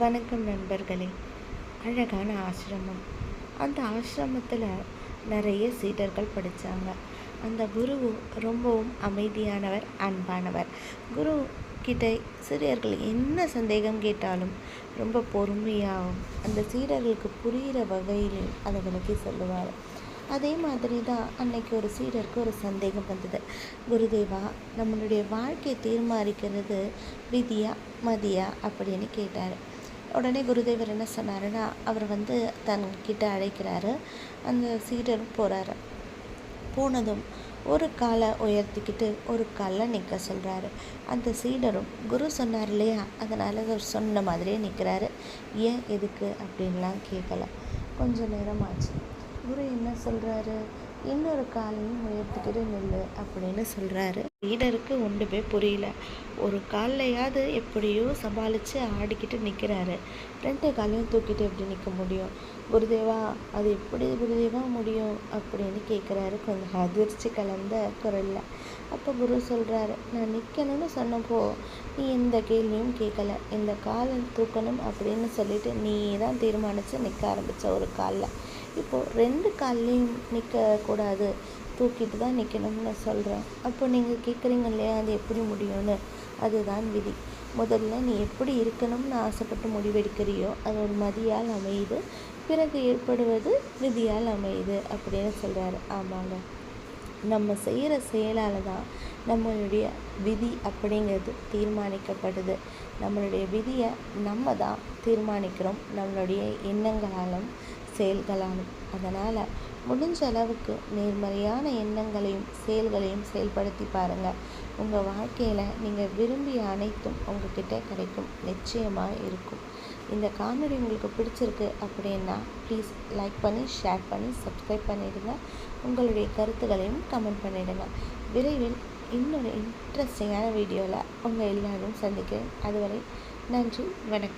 வணக்கம் நண்பர்களே. அழகான ஆசிரமம். அந்த ஆசிரமத்தில் நிறைய சீடர்கள் படித்தாங்க அந்த குரு ரொம்பவும் அமைதியானவர் அன்பானவர். குரு கிட்ட சீடர்கள் என்ன சந்தேகம் கேட்டாலும் ரொம்ப பொறுமையாகவும் அந்த சீடர்களுக்கு புரிகிற வகையில் அதை விளக்கி சொல்லுவார். அதே மாதிரி தான் அன்னைக்கு ஒரு சீடருக்கு ஒரு சந்தேகம் வந்தது. குருதேவா நம்மளுடைய வாழ்க்கையை தீர்மானிக்கிறது விதியா மதியா அப்படின்னு கேட்டார். உடனே குருதேவர் என்ன சொன்னாருன்னா அவர் வந்து தன்கிட்ட அழைக்கிறாரு. அந்த சீடர் போகிறாரு போனதும் ஒரு காலை உயர்த்திக்கிட்டு ஒரு காலில் நிற்க சொல்கிறாரு அந்த சீடரும் குரு சொன்னார் இல்லையா? அதனால் அவர் சொன்ன மாதிரியே நிற்கிறாரு ஏன் எதுக்கு அப்படின்லாம் கேட்கல கொஞ்சம் நேரம் ஆச்சு. குரு என்ன சொல்கிறாரு இன்னொரு காலையும் உயர்த்திக்கிட்டு நில்லு அப்படின்னு சொல்கிறாரு லீடருக்கு ஒன்றுமே புரியல. ஒரு காலையாவது எப்படியோ சமாளித்து ஆடிக்கிட்டு நிற்கிறாரு ரெண்டு காலையும் தூக்கிட்டு எப்படி நிற்க முடியும்? குருதேவா அது எப்படி குருதேவா முடியும்? அப்படின்னு கேட்குறாரு கொஞ்சம் அதிர்ச்சி கலந்த குரலில். அப்போ குரு சொல்கிறாரு நான் நிற்கணும்னு சொன்னப்போ நீ எந்த கேள்வியும் கேட்கல இந்த காலை தூக்கணும் அப்படின்னு சொல்லிட்டு நீ தான் தீர்மானித்து நிற்க ஆரம்பித்த ஒரு காலில். இப்போது ரெண்டு கால்லையும் நிற்கக்கூடாது தூக்கிட்டு தான் நிற்கணும்னு நான் சொல்கிறேன் அப்போ நீங்கள் கேட்குறீங்க இல்லையா? அது எப்படி முடியும்னு. அதுதான் விதி. முதல்ல நீ எப்படி இருக்கணும்னு ஆசைப்பட்டு முடிவெடுக்கிறியோ அது ஒரு மதியால் அமையுது. பிறகு ஏற்படுவது விதியால் அமையுது அப்படின்னு சொல்கிறாரு ஆமாங்க. நம்ம செய்கிற செயலால் தான் நம்மளுடைய விதி அப்படிங்கிறது தீர்மானிக்கப்படுது. நம்மளுடைய விதியை நம்ம தான் தீர்மானிக்கிறோம். நம்மளுடைய எண்ணங்களாலும் செயல்களாலும் அதனால் முடிஞ்ச அளவுக்கு நேர்மறையான எண்ணங்களையும் செயல்களையும் செயல்படுத்தி பாருங்கள் உங்கள் வாழ்க்கையில் நீங்கள் விரும்பிய அனைத்தும் உங்ககிட்ட கிடைக்கும். நிச்சயமாக இருக்கும். இந்த காணொலி உங்களுக்கு பிடிச்சிருக்கு அப்படின்னா ப்ளீஸ் லைக் பண்ணி ஷேர் பண்ணி சப்ஸ்கிரைப் பண்ணிவிடுங்க உங்களுடைய கருத்துக்களையும் கமெண்ட் பண்ணிவிடுங்க விரைவில் இன்னொரு இன்ட்ரெஸ்டிங்கான வீடியோவில் உங்கள் எல்லோரும் சந்திக்கிறேன். அதுவரை நன்றி வணக்கம்.